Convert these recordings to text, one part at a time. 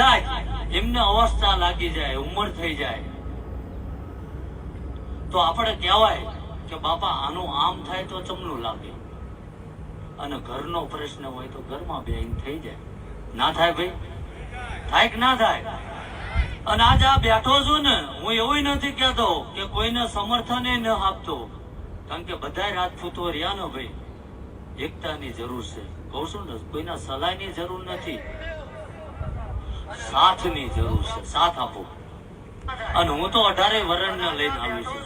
કદાચ એમને અવસ્થા લાગી જાય, ઉંમર થઈ જાય. તો આપણે કહેવાય કે બાપા, આનું આમ થાય તો ચમનું લાગે. અને ઘરનો પ્રશ્ન હોય તો ઘરમાં બેન થઈ જાય. ના થાય ભાઈ? થાય કે ના થાય? અને આજ આ બેઠો છું ને, હું એવું નથી કહેતો કે કોઈને સમર્થન ન આપતો. કારણ કે બધા રાજપૂતો રહ્યા ને ભાઈ. એકતાની જરૂર છે. કહું છું ને, કોઈના સલાહની જરૂર નથી. સાથની જરૂર છે. સાથ આપો. અને હું તો અઢારે વરણને લઈને આવી છું.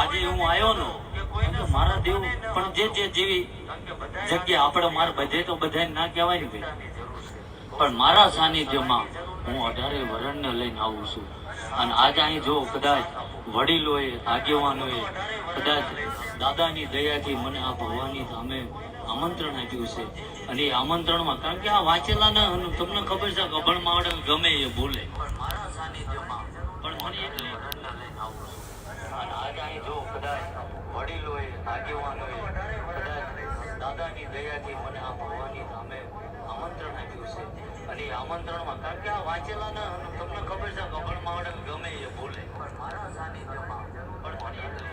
આજે હું આવ્યો ને મારા દેવ પણ જે જે જેવી જગ્યા આપણે મારે બધે તો બધાને ના કહેવાય ને પણ મારા સાનિધ્યમાં હું અઢારે વરણને લઈને આવું છું. અને આજે અહીં જો કદાચ વડીલોએ, આગેવાનોએ કદાચ દાદાની દયાથી મને આ ભગવાનની સામે આમંત્રણ આપ્યું છે. અને એ આમંત્રણમાં કારણ કે આ વાંચેલા ને તમને ખબર છે અભણ માવડે ગમે એ બોલે. પણ મને એટલે જો કદાચ વડીલોએ આગેવાનોએ કદાચ દાદાની દયાથી મને આ ભગવાનની સામે આમંત્રણ આપ્યું અને આમંત્રણમાં કારણ કે આ વાંચેલાને અને તમને ખબર છે ગભણ માવડે ગમે એ બોલે. પણ મારા સાનિધ્યમાં પણ મને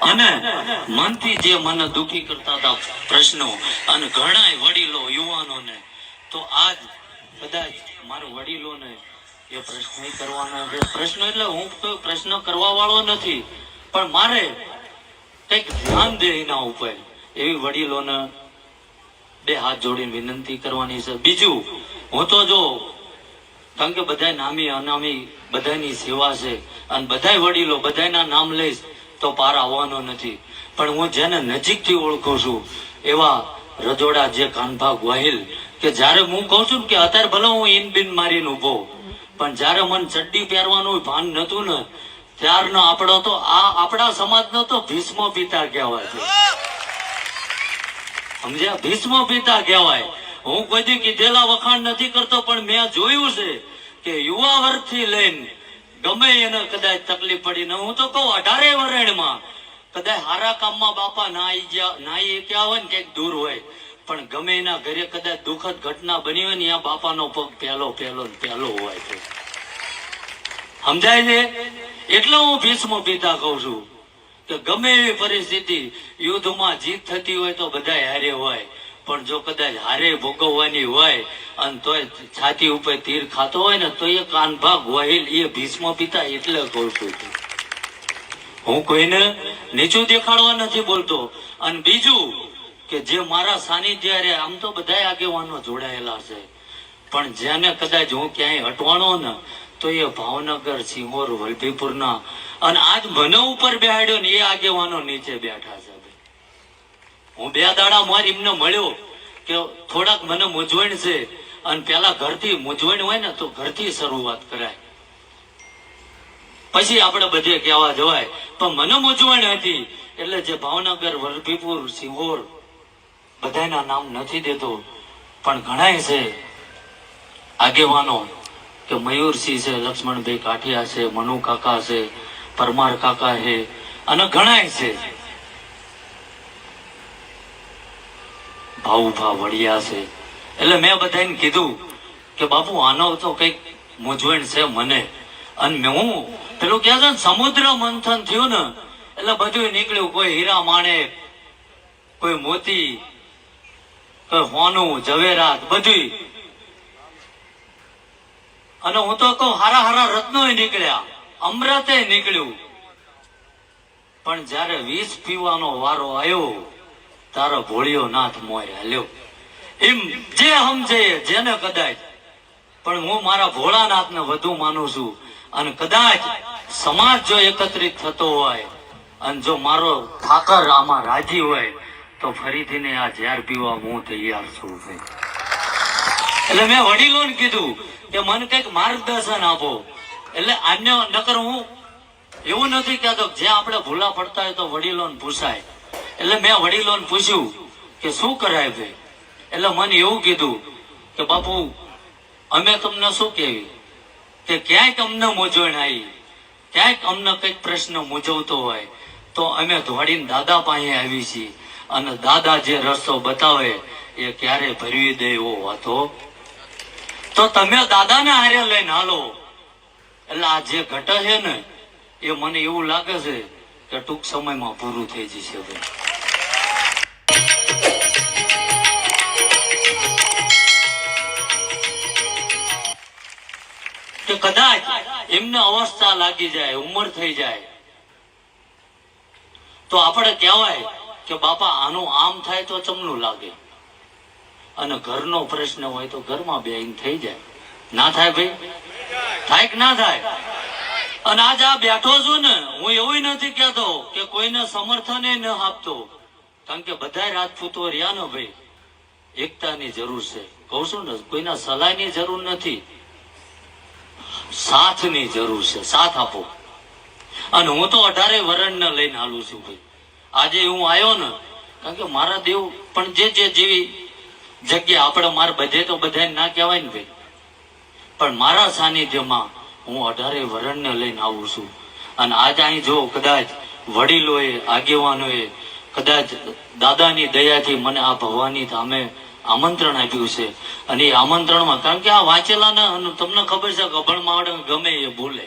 અને મનથી જે મને દુખી કરતા હતા પ્રશ્નો અને ઘણા વડીલો યુવાનોને, તો આજ કદાચ મારા વડીલોને એ પ્રશ્ન કરવાનો પ્રશ્ન એટલે હું કોઈ પ્રશ્ન કરવા વાળો નથી, પણ મારે કંઈક ધ્યાન દે એના ઉપર. એવી વડીલોને બે હાથ જોડીને વિનંતી કરવાની છે. બીજું, હું તો જો કારણ કે બધા નામી, અનામી બધાની સેવા છે. અને બધા વડીલો બધાના નામ લઈશ તો પાર આવવાનો નથી. પણ હું જેને નજીકથી ઓળખું છું, એવા રજોડા જે કાનભા ગોહિલ, કે જ્યારે હું કહું છું કે અત્યારે ભલે હું ઇન મારીને ઊભો પણ જ્યારે મને ચડ્ડી પહેરવાનું ભાન નતું ને, ત્યારનો આપણો તો આ આપણા સમાજનો તો ભીષ્મ પિતા કહેવાય છે. સમજ્યા? ભીષ્મ પિતા કહેવાય. હું કોઈ કીધેલા વખાણ નથી કરતો, પણ મેં જોયું છે કે યુવા વર્ગથી લઈને ગમે એને કદાચ તકલીફ પડી ને હું તો કહું, અઢારે વરણમાં કદાચ હારા કામમાં બાપા ના આવી ગયા ના આઈ ગયા હોય ને ક્યાંક દૂર હોય. પણ ગમે એના ઘરે કદાચ દુઃખદ ઘટના બની હોય ને ત્યાં બાપાનો પગ પહેલો પહેલો પહેલો હોય છે. સમજાય છે? એટલે હું ભીષ્મ પિતા કહું છું કે ગમે એવી પરિસ્થિતિ યુદ્ધમાં જીત થતી હોય તો બધા હારે હોય. પણ જો કદાચ હારે ભોગવવાની હોય અને તોય છાતી ઉપર તીર ખાતો હોય ને, તો એ કાનભાગ વહેલ, એ ભીષ્મ પિતા એટલે કહું છું. હું કોઈને નીચું દેખાડવા નથી બોલતો. અને બીજું કે જે મારા સાનિધ્ય રે, આમ તો બધા આગેવાનો જોડાયેલા છે. પણ જેને કદાચ હું ક્યાંય હટવાનો ને, તો એ ભાવનગર, સિંહોર, વલભીપુરના અને આજ મને ઉપર બેહાડ્યો ને, એ આગેવાનો નીચે બેઠા છે. હું બે દાડા મારી એમને મળ્યો કે થોડાક મને મૂંઝવણ છે અને પેલા ઘરથી મૂંઝવણ હોય ને તો ઘરથી શરૂઆત કરાય. પછી આપણે બધે કહેવા જવાય, પણ મને મૂંઝવણ હતી. એટલે જે ભાવનગર, વલભીપુર, સિંહોર બધાના નામ નથી દેતો. પણ ઘણાય છે આગેવાનો કે મયુરસિંહ છે, લક્ષ્મણભાઈ કાઠિયા છે, મનુ કાકા છે, પરમાર કાકા છે અને ઘણાય છે. ભાઉભા વડિયા છે. એટલે મેં બધાને કીધું કે બાપુ, આનો તો કંઈક મૂંઝવણ છે મને. અને હું, પેલું કહે છે સમુદ્ર મંથન થયું ને, એટલે બધું નીકળ્યું. કોઈ હીરા માણે, કોઈ મોતી, કોઈ હોનું, ઝવેરાત બધું અને હું તો કહું, હારા હારા રત્નો નીકળ્યા. અમૃતે નીકળ્યું. પણ જ્યારે વિષ પીવાનો વારો આવ્યો તારો ભોળિયો નાથ મોર્યા લ્યો એમ જે સમજે જેને કદાચ. પણ હું મારા ભોળાનાથને વધુ માનું છું. અને કદાચ સમાજ જો એકત્રિત થતો હોય અને જો મારો ઠાકર આમાં રાજી હોય, તો ફરીથી આ ઝેર પીવા હું તૈયાર છું એટલે મેં વડીલોને કીધું કે મને કંઈક માર્ગદર્શન આપો. એટલે અન્ય નકર હું એવું નથી કહેતો જે આપણે ભૂલા પડતા હોય તો વડીલોને પૂછાય એટલે મેં વડીલોને પૂછ્યું કે શું કરાય ભાઈ? એટલે મને એવું કીધું કે બાપુ, અમે તમને શું કહેવી? કે ક્યાંક અમને મૂંઝવણ આવી, ક્યાંક અમને કંઈક પ્રશ્ન મૂંઝવતો હોય, તો અમે ધોડીને દાદા પાસે આવી છીએ. અને દાદા જે રસ્તો બતાવે, એ ક્યારે ભરવી દે એવો હતો? તો તમે દાદાને હારે લઈને હાલો. એટલે આ જે ઘટે છે ને, એ મને એવું લાગે છે કે ટૂંક સમયમાં પૂરું થઈ જશે ભાઈ. કે કદાચ એમને અવસ્થા લાગી જાય, ઉંમર થઈ જાય. તો આપણે કહેવાય કે બાપા, આનું આમ થાય તો ચમનું લાગે. અને ઘરનો પ્રશ્ન હોય તો ઘરમાં બેહીને થઈ જાય. ના થાય ભાઈ? થાય કે ના થાય? અને આજ આ બેઠો છું ને, હું એવું નથી કેતો કે કોઈને સમર્થન ન આપતો. કારણ કે બધા રાજપૂતો રહ્યા ને ભાઈ. એકતાની જરૂર છે. કહું છું ને, કોઈના સલાહની જરૂર નથી. સાથની જરૂર છે, સાથ આપો. અને હું તો અઢારે વરણને લઈને હાલું છું ભાઈ. આજે હું આવ્યો ને, કારણ કે મારા દેવ પણ જે જે જેવી જગ્યા આપણે મારે બધે તો બધાને ના કહેવાય ને ભાઈ. પણ મારા સાનિધ્યમાં હું અઢારે વરણને લઈને આવું છું. અને આજ અહીં જો કદાચ વડીલોએ, આગેવાનોએ, કદાચ દાદાની દયાથી મને આ ભવાની ધામે આમંત્રણ આપ્યું છે. અને એ આમંત્રણમાં કારણ કે આ વાંચેલાને તમને ખબર છે અભણ માવડે ગમે એ ભૂલે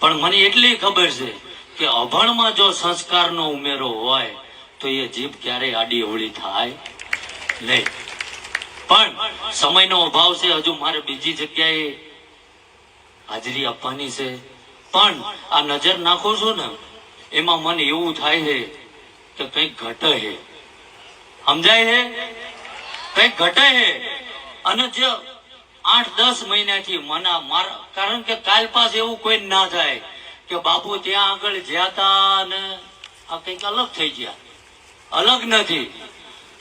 પણ મને એટલી ખબર છે કે અભણમાં જો સંસ્કારનો ઉમેરો હોય, તો એ જીભ ક્યારેય આડી હોળી થાય નહીં. પણ સમયનો અભાવ છે, હજુ મારે બીજી જગ્યાએ હાજરી આપવાની છે. પણ આ નજર નાખું છું ને, એમાં મને એવું થાય છે કે કંઈક ઘટે છે. સમજાય છે? કંઈક ઘટે છે? અને જે આઠ દસ મહિનાથી મના મારા કારણ કે કાલ પાસ એવું કોઈ ના થાય કે બાપુ ત્યાં આગળ જ્યાં તા ને આ કંઈક અલગ થઈ ગયા. અલગ નથી.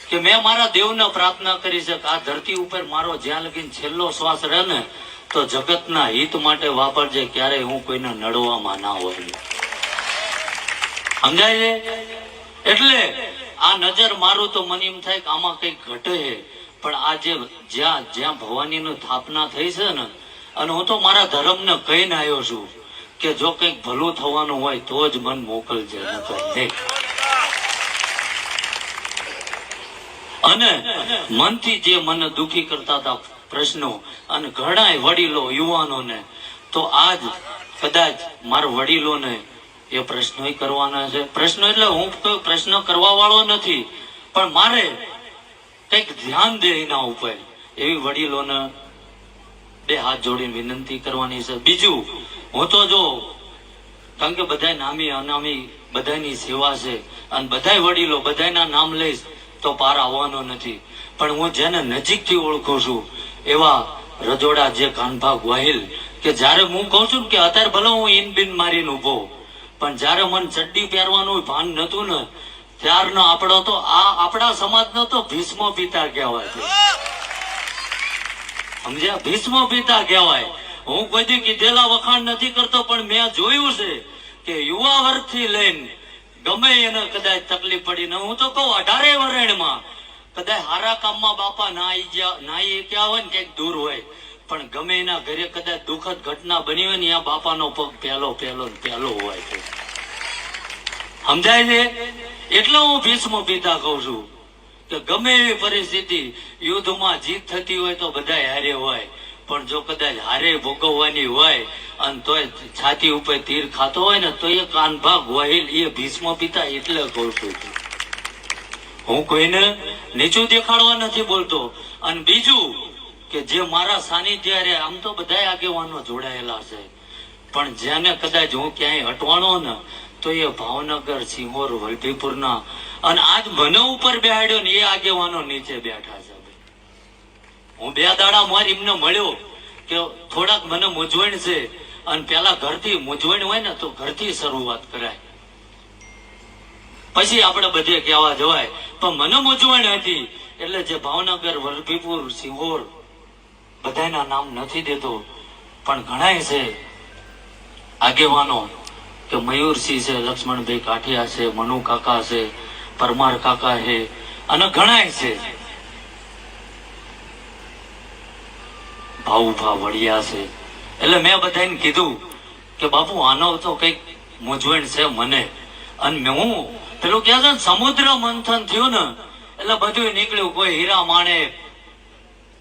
કે મેં મારા દેવને પ્રાર્થના કરી છે આ ધરતી ઉપર મારો જ્યાં લગીને છેલ્લો શ્વાસ રહે ને, તો જગતના હિત માટે વાપરજે ક્યારે હું કોઈને નડવામાં ના હોય. સમજાય છે? એટલે આ નજર મારું તો મને એમ થાય કે આમાં કંઈક ઘટે પણ આ જે જ્યાં જ્યાં ભવાનીની સ્થાપના થઈ છે ને, અને હું તો મારા ધર્મને કહીને આવ્યો છું કે જો કંઈક ભલું થવાનું હોય તો જ મન મોકલજે અને મનથી જે મને દુખી કરતા હતા પ્રશ્નો, અને ઘણાય વડીલો યુવાનોને, તો આજ કદાચ મારા વડીલોને એ પ્રશ્નો કરવાના છે. પ્રશ્નો એટલે હું કોઈ પ્રશ્ન કરવા વાળો નથી, પણ મારે કંઈક ધ્યાન દે એના ઉપર. એવી વડીલોને બે હાથ જોડીને વિનંતી કરવાની છે. બીજું, હું તો જો, કારણ કે બધા નામી અનામી બધાની સેવા છે, અને બધાય વડીલો બધાના નામ લઈશ, તો પાર આવવાનો નથી. પણ હું જેને નજીકથી ઓળખું છું, એવા રજોડા જે કાનભાગ ગોહિલ કે જ્યારે હું કહું છું કે અત્યારે ભલે હું ઇન બિન મારીને ઊભો પણ જ્યારે મને ચડ્ડી પહેરવાનું ભાન નતું ને, ત્યારનો આપણો તો આ આપણા સમાજનો તો ભીષ્મ પિતા કહેવાય સમજ્યા? ભીષ્મ પિતા કહેવાય. હું કોઈ કીધેલા વખાણ નથી કરતો, પણ મેં જોયું છે કે યુવા વર્ગથી લઈને ગમે એને કદાચ તકલીફ પડી ને, હું તો કહું અઢારે વરેણમાં, કદાચ હારા કામમાં બાપા ના આવી ગયા ના આવી ગયા હોય ને, ક્યાંક દૂર હોય. પણ ગમે એના ઘરે કદાચ દુઃખદ ઘટના બની હોય ને, ત્યાં બાપાનો પગ પહેલો પહેલો પહેલો હોય છે. સમજાય છે? એટલે હું ભીષ્મ પિતા કહું છું કે ગમે એવી પરિસ્થિતિ યુદ્ધમાં જીત થતી હોય તો બધા હારે હોય, પણ જો કદાચ હારે ભોગવવાની હોય અને તોય છાતી ઉપર તીર ખાતો હોય ને, તો એ કાનભાગ વહીલ એ ભીષ્મ પિતા એટલે કહું છું. હું કોઈને નીચું દેખાડવા નથી બોલતો. અને બીજું કે જે મારા સાનિધ્યારે આમ તો બધા આગેવાનો જોડાયેલા છે. પણ જેને કદાચ હું ક્યાંય હટવાનો ને, તો એ ભાવનગર, સિંહોર, વલભીપુરના અને આજ મને ઉપર બેહાડ્યો ને એ આગેવાનો નીચે બેઠા છે. હું બે દાડા મારી એમને મળ્યો કે થોડાક મને મૂંઝવણ છે અને પેલા ઘરથી મૂંઝવણ હોય ને તો ઘરથી શરૂઆત કરાય. પછી આપણે બધે કહેવા જવાય, પણ મને મૂંઝવણ હતી એટલે જે ભાવનગર, વલભીપુર, સિંહોર બધાના નામ નથી દેતો, પણ ઘણાય છે આગેવાનો કે મયુરસિંહ છે, લક્ષ્મણભાઈ કાઠિયા છે, મનુ કાકા છે, પરમાર કાકા છે, અને ઘણાય છે. ભાવુભા વડિયા છે. એટલે મેં બધાને કીધું કે બાપુ, આનો તો કંઈક મૂંઝવણ છે મને. અને હું પેલું ક્યાં સમુદ્ર મંથન થયું ને, એટલે બધું નીકળ્યું. કોઈ હીરા માણે,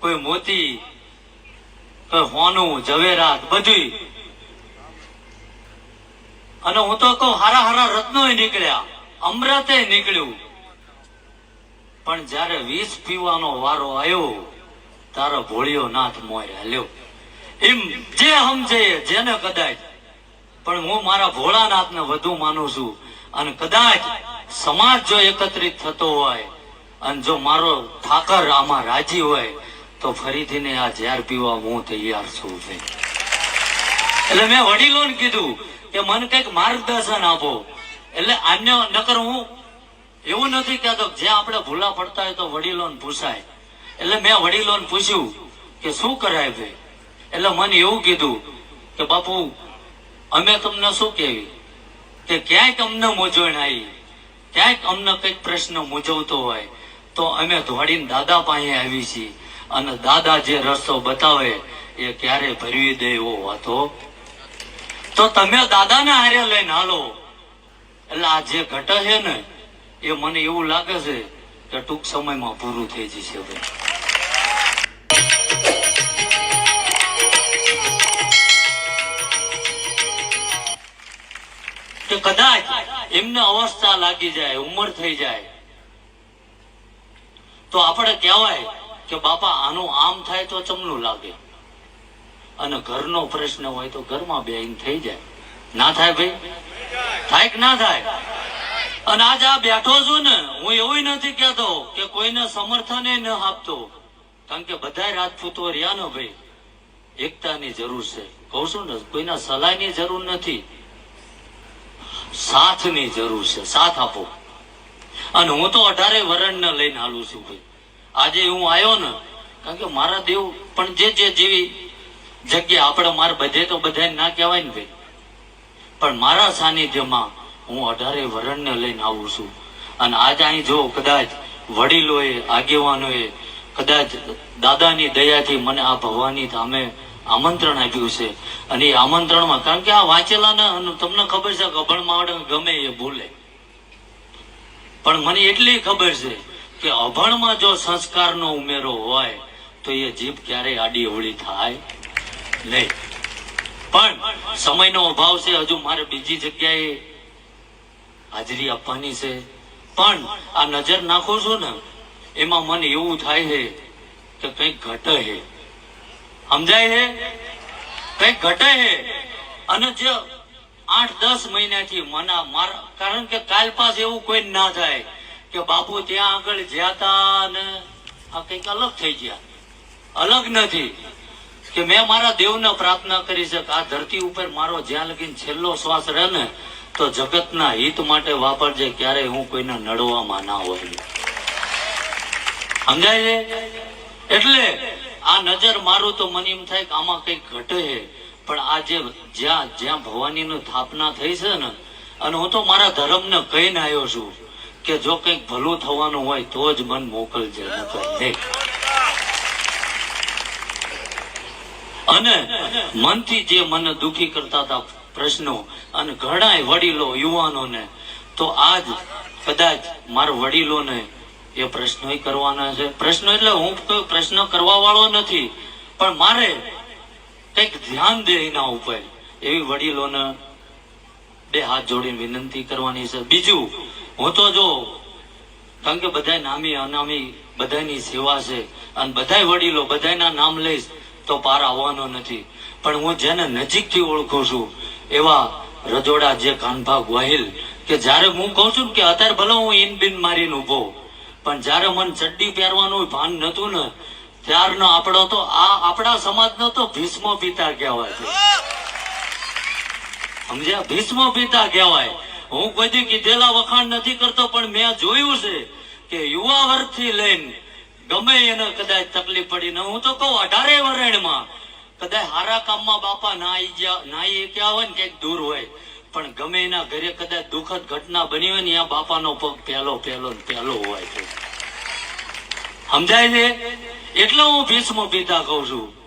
કોઈ મોતી હોનું, ઝવેરાત, બધી. અને હું તો કહું, હારા હારા રત્નો નીકળ્યા અમૃતે નીકળ્યું. પણ જયારે વીસ પીવાનો વારો આવ્યો તારો ભોળિયો નાથ મોર હાલ્યો. એમ જે સમજે જેને કદાચ. પણ હું મારા ભોળાનાથને વધુ માનું છું. અને કદાચ સમાજ જો એકત્રિત થતો હોય, અને જો મારો ઠાકર આમાં રાજી હોય તો ફરીથી ને આ ઝેર પીવા હું તૈયાર છું એટલે મેં વડીલોને કીધું કે મને કંઈક માર્ગદર્શન આપો. એટલે અન્ય નકર હું એવું નથી કહેતો જે આપણે ભૂલા પડતા હોય તો વડીલોને પૂછાય. એટલે મેં વડીલોને પૂછ્યું કે શું કરાય ભાઈ? એટલે મને એવું કીધું કે બાપુ, અમે તમને શું કહેવી? કે ક્યાંક અમને મૂંઝવણ આવી. ક્યાંક અમને કંઈક પ્રશ્ન મૂંઝવતો હોય તો અમે દોડીને દાદા પાસે આવી છીએ. અને દાદા જે રસ્તો બતાવે, એ ક્યારે ભરવી દે એવો હતો તો તમે દાદાને હારે લઈને હાલો. એટલે આ જે ઘટ છે ને, એ મને એવું લાગે છે કે ટૂંક સમયમાં પૂરું થઈ જશે ભાઈ કદાચ એમને અવસ્થા લાગી જાય, ઉંમર થઈ જાય. તો આપણે કહેવાય કે બાપા, આનું આમ થાય તો ચમનું લાગે. અને ઘરનો પ્રશ્ન હોય તો ઘરમાં બેહીને થઈ જાય. ના થાય ભાઈ? થાય કે ના થાય? અને આજ આ બેઠો છું ને, હું એવું નથી કહેતો કે કોઈને સમર્થન ન આપતો. કારણ કે બધા રાજપૂતો રહ્યા ને ભાઈ. એકતાની જરૂર છે. કહું છું ને, કોઈના સલાહની જરૂર નથી. સાથની જરૂર છે. સાથ આપો. અને હું તો અઢારે વરણને લઈને હાલું છું ભાઈ. આજે હું આવ્યો ને, કારણ કે મારા દેવ પણ જે જે જેવી જગ્યા આપણે મારે બધે તો બધાને ના કહેવાય ને ભાઈ. પણ મારા સાનિધ્યમાં હું અઢારે વરણને લઈને આવું છું. અને આજ અહીં જો કદાચ વડીલોએ, આગેવાનોએ, કદાચ દાદાની દયાથી મને આ ભવાની ધામે આમંત્રણ આપ્યું છે. અને એ આમંત્રણમાં, કારણ કે આ વાંચેલાને ને તમને ખબર છે કે અભણ માવડે ગમે એ ભૂલે પણ મને એટલી ખબર છે કે અભણમાં જો સંસ્કારનો ઉમેરો હોય, તો એ જીભ ક્યારેય આડી અવળી થાય નહીં. પણ સમયનો અભાવ છે, હજુ મારે બીજી જગ્યાએ હાજરી આપવાની છે. પણ આ નજર નાખું છું ને, એમાં મને એવું થાય છે કે કંઈક ઘટે છે. સમજાય છે? કંઈક ઘટે છે. અને જે આઠ દસ મહિનાથી મને મારા, કારણ કે કાલ પાસ એવું કોઈ ના થાય. કે બાપુ ત્યાં આગળ જ્યાં ને આ કંઈક અલગ થઈ ગયા. અલગ નથી. કે મેં મારા દેવને પ્રાર્થના કરી છે આ ધરતી ઉપર મારો જ્યાં લગીને છેલ્લો શ્વાસ રહે ને, તો જગતના હિત માટે વાપરજે ક્યારે હું કોઈને નડવામાં ના હોય. સમજાય છે? એટલે આ નજર મારું તો મને એમ થાય કે આમાં કંઈક ઘટે છે. પણ આ જે જ્યાં જ્યાં ભવાનીની સ્થાપના થઈ છે ને, અને હું તો મારા ધર્મને કહીને આવ્યો છું કે જો કંઈક ભલું થવાનું હોય તો જ મન મોકલજે અને મનથી જે મને દુખી કરતા હતા પ્રશ્નો અને ઘણા વડીલો યુવાનોને, તો આજ કદાચ મારા વડીલોને એ પ્રશ્નો કરવાના છે. પ્રશ્નો એટલે હું કોઈ પ્રશ્ન કરવા વાળો નથી, પણ મારે કંઈક ધ્યાન દે એના ઉપર. એવી વડીલોને બે હાથ જોડીને વિનંતી કરવાની છે. બીજું, હું તો જો કારણ કે બધા નામી, અનામી બધાની સેવા છે અને બધા વડીલો બધાના નામ લઈશ તો પાર આવવાનો નથી. પણ હું જેને નજીકથી ઓળખું છું, એવા રજોડા જે કાનભા ગોહિલ, કે જ્યારે હું કહું છું કે અત્યારે ભલે હું ઇન બિન મારીને ઊભો પણ જ્યારે મને ચડ્ડી પહેરવાનું ભાન નતું ને, ત્યારનો આપણો તો આ આપણા સમાજનો તો ભીષ્મ પિતા કહેવાય છે. સમજ્યા? ભીષ્મ પિતા કહેવાય. હું કોઈ કીધેલા વખાણ નથી કરતો, પણ મેં જોયું છે કે યુવા વર્ગથી લઈને ગમે એને કદાચ તકલીફ પડી ન હું તો કહું, અઢારે વરેણમાં કદાચ હારા કામમાં બાપા ના આવી ગયા ના આઈ ગયા હોય ને ક્યાંક દૂર હોય. પણ ગમે એના ઘરે કદાચ દુઃખદ ઘટના બની હોય ને, ત્યાં બાપાનો પગ પહેલો પહેલો પહેલો હોય સમજાય છે? એટલે હું ભીષ્મ પિતા કહું છું.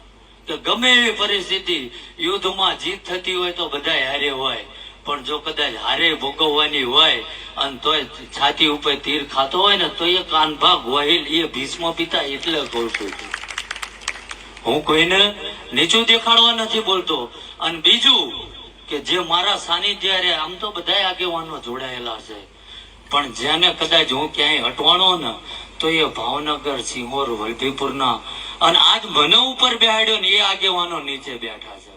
કે ગમે એવી પરિસ્થિતિ યુદ્ધમાં જીત થતી હોય તો બધા હારે હોય. પણ જો કદાચ હારે ભોગવવાની હોય અને તોય છાતી ઉપર તીર ખાતો હોય ને તો એ કાનભાગ વહેલ એ ભીષ્મ પિતા એટલે કહું છું હું કોઈને નીચું દેખાડવા નથી બોલતો. અને બીજું કે જે મારા સાનિધ્ય રે, આમ તો બધા આગેવાનો જોડાયેલા છે. પણ જેને કદાચ હું ક્યાંય હટવાનો ને, તો એ ભાવનગર, સિંહોર, વલભીપુરના અને આજ મને ઉપર બેહાડ્યો ને એ આગેવાનો નીચે બેઠા છે.